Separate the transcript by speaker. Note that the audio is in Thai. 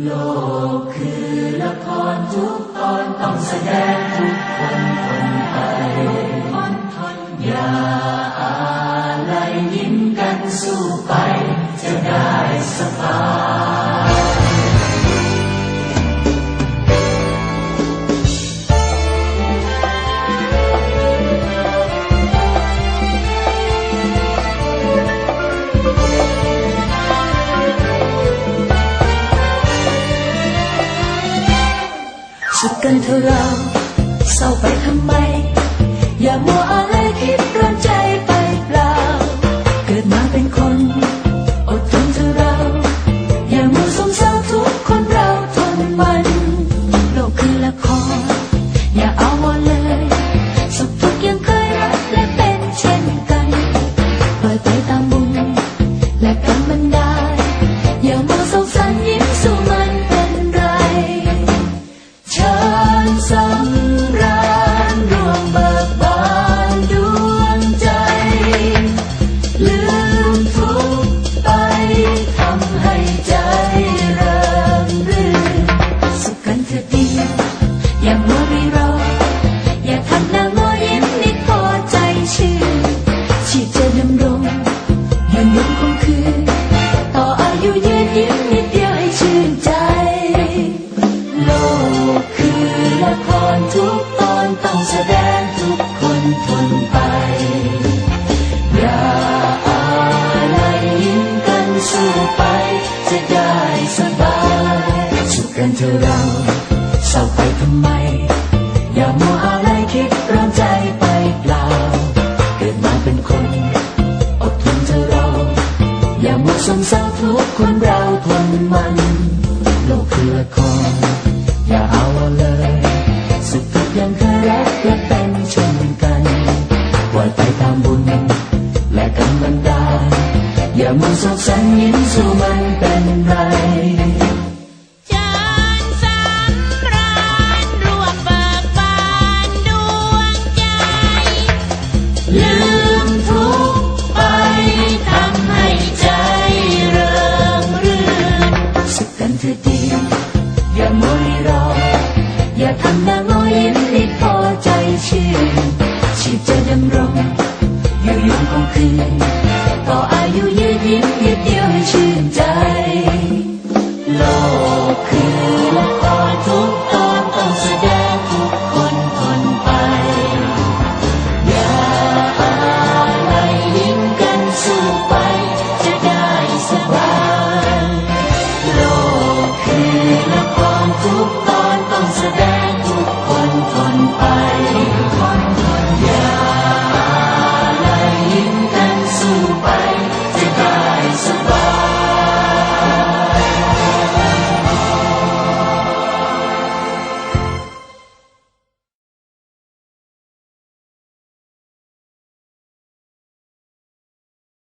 Speaker 1: โลกคือละครทุกตอนต้องแสดงทุกคนคนไปคนทนอย่าอะไรยิ้มกันสู้ไป จะได้สบาย สุดกันเถอะเราเศร้าไปทำไม อย่ามัวอะไรคิดรัน สงสารทุกคนเราทนมันโลกคือละครอย่าเอาเลยสุขทุกข์ยังเคยรักและเป็นเช่นกันปล่อยไปตามบุญและกรรมบันดาลอย่ามัวสงสารยิ้มสู้มันเป็นไร
Speaker 2: เชิญสำราญรวมเบิกบานดวงใจ
Speaker 1: ลืม เถิดดีอย่ามัวรีรอ อย่าทำหน้างอยิ้มนิดพอใจชื่นชีพจะดำรงอยู่ยงคงคืน